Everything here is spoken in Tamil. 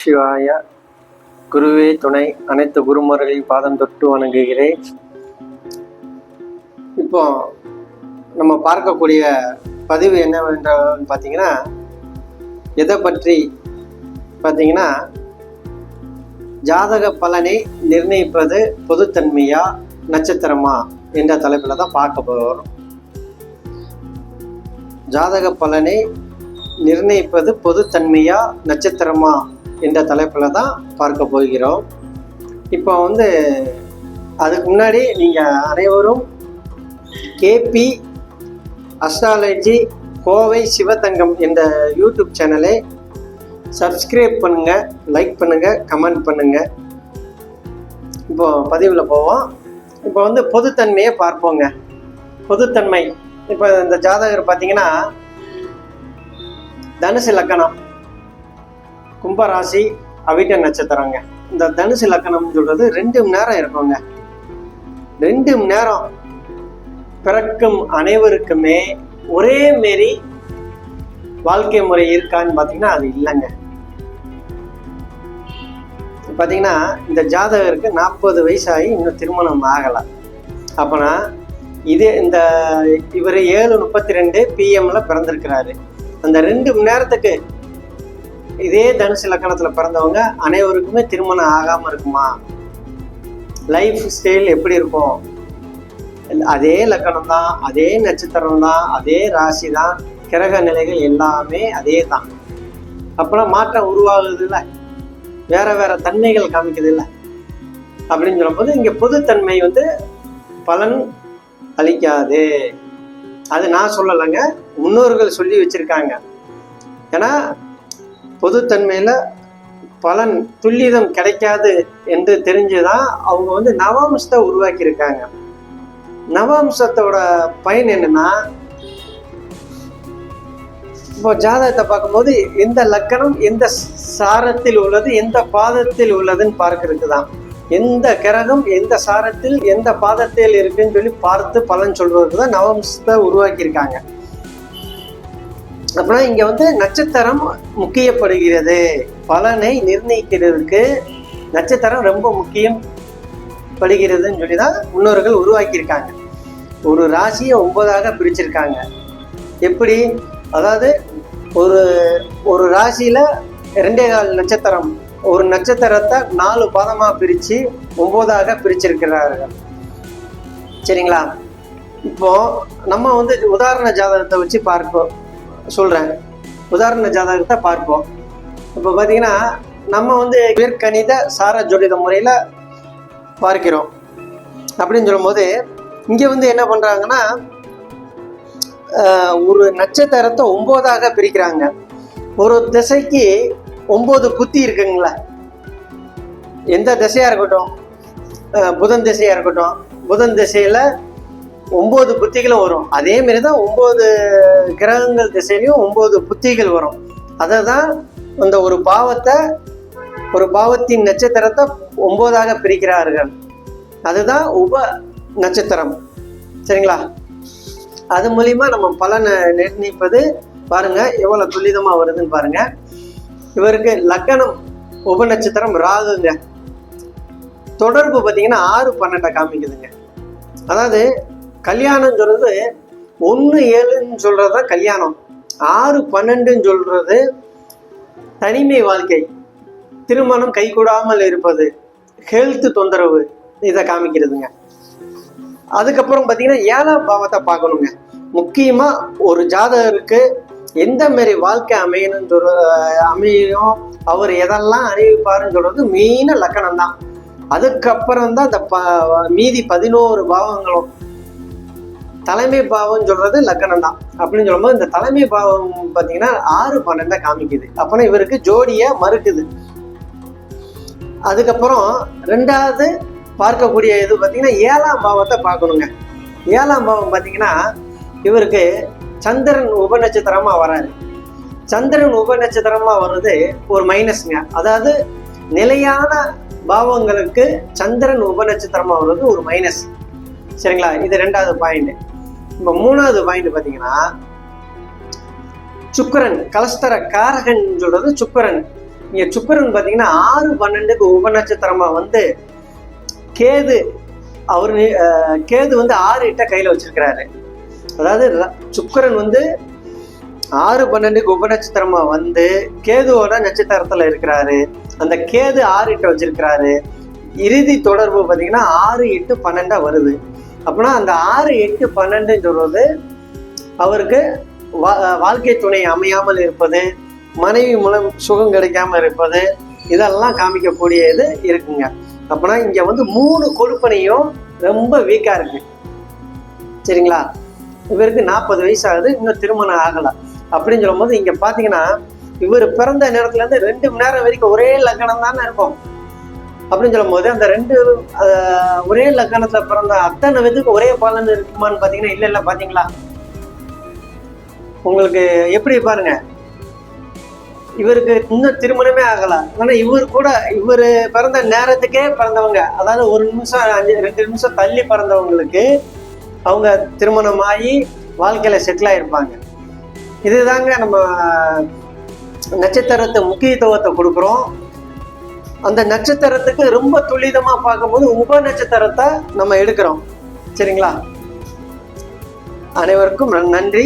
சிவாய குருவே துணை அனைத்து குருமார்களையும் பாதம் தொட்டு வணங்குகிறேன். இப்போ நம்ம பார்க்கக்கூடிய பதிவு என்னவென்ற பார்த்தீங்கன்னா எதை பற்றி பார்த்தீங்கன்னா ஜாதக பலனை நிர்ணயிப்பது பொதுத்தன்மையா நட்சத்திரமா என்ற தலைப்பில் தான் பார்க்க போகிறோம் ஜாதக பலனை நிர்ணயிப்பது பொதுத்தன்மையா நட்சத்திரமா என்ற தலைப்பில் தான் பார்க்க போகிறோம். இப்போ வந்து அதுக்கு முன்னாடி நீங்கள் அனைவரும் கேபி அஸ்ட்ராலஜி கோவை சிவதங்கம் என்ற யூடியூப் சேனலை சப்ஸ்கிரைப் பண்ணுங்கள் லைக் பண்ணுங்கள் கமெண்ட் பண்ணுங்கள் இப்போ பதிவில் போவோம். இப்போ வந்து பொதுத்தன்மையை பார்ப்போங்க. பொதுத்தன்மை. இப்போ இந்த ஜாதகர் பார்த்தீங்கன்னா தனுசு லக்கணம். கும்பராசி அவிட்ட நட்சத்திரங்க. இந்த தனுசு லக்கணம் சொல்றது ரெண்டு மணி நேரம் இருக்குங்க. ரெண்டு மணி நேரம் பிறக்கும் அனைவருக்குமே ஒரே மாரி வாழ்க்கை முறை இருக்கான்னு பார்த்தீங்கன்னா அது இல்லைங்க. பார்த்தீங்கன்னா இந்த ஜாதகருக்கு நாற்பது வயசாகி இன்னும் திருமணம் ஆகலை. அப்போனா இது இந்த இவர் ஏழு முப்பத்தி ரெண்டு பிஎம்ல பிறந்திருக்கிறாரு. அந்த ரெண்டு மணி நேரத்துக்கு இதே தனுசு லக்கணத்தில் பிறந்தவங்க அனைவருக்குமே திருமணம் ஆகாமல் இருக்குமா? லைஃப் ஸ்டைல் எப்படி இருக்கும்? அதே லக்கணம் தான் அதே நட்சத்திரம் தான் அதே ராசி தான் கிரக நிலைகள் எல்லாமே அதே தான் அப்போலாம் மாற்றம் உருவாகுது இல்லை வேற வேற தன்மைகள் காமிக்குது இல்லை அப்படின்னு சொல்லும்போது இங்கே பொதுத்தன்மை வந்து பலன் அளிக்காது. அது நான் சொல்லலைங்க முன்னோர்கள் சொல்லி வச்சிருக்காங்க. ஏன்னா பொதுத்தன்மையில் பலன் துல்லியம் கிடைக்காது என்று தெரிஞ்சுதான் அவங்க வந்து நவாம்சத்தை உருவாக்கியிருக்காங்க. நவாம்சத்தோட பயன் என்னன்னா இப்போ ஜாதகத்தை பார்க்கும்போது எந்த லக்கணம் எந்த சாரத்தில் உள்ளது எந்த பாதத்தில் உள்ளதுன்னு பார்க்கறதுக்கு தான் எந்த கிரகம் எந்த சாரத்தில் எந்த பாதத்தில் இருக்குன்னு சொல்லி பார்த்து பலன் சொல்றதுக்கு தான் நவம்சத்தை உருவாக்கியிருக்காங்க. அப்படின்னா இங்க வந்து நட்சத்திரம் முக்கியப்படுகிறது. பலனை நிர்ணயிக்கிறதுக்கு நட்சத்திரம் ரொம்ப முக்கியம் படுகிறதுன்னு சொல்லி தான் முன்னோர்கள் உருவாக்கியிருக்காங்க. ஒரு ராசியை ஒன்பதாக பிரிச்சிருக்காங்க. எப்படி? அதாவது ஒரு ஒரு ராசியில ரெண்டே கால் நட்சத்திரம் ஒரு நட்சத்திரத்தை நாலு பாதமாக பிரித்து ஒம்போதாக பிரிச்சிருக்கிறார்கள். சரிங்களா? இப்போ நம்ம வந்து உதாரண ஜாதகத்தை வச்சு பார்ப்போம். சொல்கிறேன் உதாரண ஜாதகத்தை பார்ப்போம். இப்போ பார்த்தீங்கன்னா நம்ம வந்து இயற்கணித சார ஜோடித முறையில் பார்க்கிறோம். அப்படின்னு சொல்லும்போது இங்கே வந்து என்ன பண்ணுறாங்கன்னா ஒரு நட்சத்திரத்தை ஒம்போதாக பிரிக்கிறாங்க. ஒரு திசைக்கு ஒம்பது புத்தி இருக்குங்களா. எந்த திசையாக இருக்கட்டும்? புதன் திசையாக இருக்கட்டும். புதன் திசையில் ஒம்பது புத்திகளும் வரும். அதே மாதிரி தான் ஒம்பது கிரகங்கள் திசையிலையும் ஒம்பது புத்திகள் வரும். அதை தான் அந்த ஒரு பாவத்தை ஒரு பாவத்தின் நட்சத்திரத்தை ஒம்போதாக பிரிக்கிறார்கள். அதுதான் உப நட்சத்திரம். சரிங்களா? அது மூலிமா நம்ம பலனை நிர்ணயிப்பது பாருங்க எவ்வளோ துல்லிதமாக வருதுன்னு பாருங்க. இவருக்கு லக்கணம் உப நட்சத்திரம் ராகுங்க. தொடர்பு பார்த்தீங்கன்னா ஆறு பன்னெண்டை காமிக்குதுங்க. அதாவது கல்யாணம் சொல்றது ஒன்று ஏழுன்னு சொல்கிறது தான் கல்யாணம். ஆறு பன்னெண்டுன்னு சொல்கிறது தனிமை வாழ்க்கை. திருமணம் கைகூடாமல் இருப்பது. ஹெல்த் தொந்தரவு. இதை காமிக்கிறதுங்க. அதுக்கப்புறம் பார்த்தீங்கன்னா ஏழாம் பாவத்தை பார்க்கணுங்க. முக்கியமாக ஒரு ஜாதகருக்கு எந்த மாரி வாழ்க்கை அமையணும்னு சொல்ற அமையணும் அவர் எதெல்லாம் அறிவிப்பாருன்னு சொல்கிறது மெயினாக லக்கணம் தான் அதுக்கப்புறம் தான் இந்த ப மீதி பதினோரு பாவங்களும் தலைமை பாவம் சொல்றது லக்கணம் தான். அப்படின்னு சொல்லும்போது இந்த தலைமை பாவம் பார்த்தீங்கன்னா ஆறு பன்னெண்டை காமிக்குது. அப்போனா இவருக்கு ஜோடியை மறுக்குது. அதுக்கப்புறம் ரெண்டாவது பார்க்கக்கூடிய இது பார்த்தீங்கன்னா ஏழாம் பாவத்தை பார்க்கணுங்க. ஏழாம் பாவம் பார்த்தீங்கன்னா இவருக்கு சந்திரன் உப நட்சத்திரமா வராரு. சந்திரன் உப நட்சத்திரமா வர்றது ஒரு மைனஸ்ங்க அதாவது நிலையான பாவங்களுக்கு சந்திரன் உப நட்சத்திரமா வர்றது ஒரு மைனஸ் சரிங்களா? இது ரெண்டாவது பாயிண்ட் இப்போ மூணாவது பாயிண்ட் பார்த்தீங்கன்னா சுக்கரன் கலஸ்தர காரகன் சொல்றது சுக்கரன். இங்க சுக்கரன் பார்த்தீங்கன்னா ஆறு பன்னெண்டுக்கு உப நட்சத்திரமா வந்து கேது அவர் கேது வந்து ஆறு இட்ட கையில வச்சிருக்கிறாரு. அதாவது சுக்கரன் வந்து ஆறு பன்னெண்டுக்கு உப நட்சத்திரமா வந்து கேதுவோட நட்சத்திரத்துல இருக்கிறாரு. அந்த கேது ஆறு இட்ட வச்சிருக்கிறாரு. இறுதி தொடர்பு பார்த்தீங்கன்னா ஆறு எட்டு பன்னெண்டா வருது. அப்படின்னா அந்த ஆறு எட்டு பன்னெண்டுன்னு சொல்வது அவருக்கு வா- வாழ்க்கை துணை அமையாமல் இருப்பது மனைவி மூலம் சுகம் கிடைக்காம இருப்பது இதெல்லாம் காமிக்கக்கூடியது இருக்குங்க. அப்படின்னா இங்கே வந்து மூணு கொடுப்பனையும் ரொம்ப வீக்காக இருக்கு. சரிங்களா? இவருக்கு நாற்பது வயசு ஆகுது இன்னும் திருமணம் ஆகலை. அப்படின்னு சொல்லும்போது இங்கே பார்த்தீங்கன்னா இவர் பிறந்த நேரத்துலேருந்து ரெண்டு மணி நேரம் வரைக்கும் ஒரே லக்கணம் தானே இருக்கும். அப்படின்னு சொல்லும்போது அந்த ரெண்டு ஒரே லக்கணத்துல பிறந்த அத்தனை பேத்துக்கு ஒரே பலன் இருக்குமான்னு பாத்தீங்கன்னா இல்ல இல்ல பாத்தீங்களா? உங்களுக்கு எப்படி பாருங்க. இவருக்கு இன்னும் திருமணமே ஆகல. ஆனா இவர் கூட இவர் பிறந்த நேரத்துக்கே பிறந்தவங்க. அதாவது ஒரு நிமிஷம் அஞ்சு ரெண்டு நிமிஷம் தள்ளி பிறந்தவங்களுக்கு அவங்க திருமணமாகி வாழ்க்கையில செட்டில் ஆயிருப்பாங்க. இதுதாங்க நம்ம நட்சத்திரத்தை முக்கியத்துவத்தை கொடுக்குறோம். அந்த நட்சத்திரத்துக்கு ரொம்ப துல்லிதமா பார்க்கும்போது உப நட்சத்திரத்தை நம்ம எடுக்கிறோம். சரிங்களா? அனைவருக்கும் நன்றி.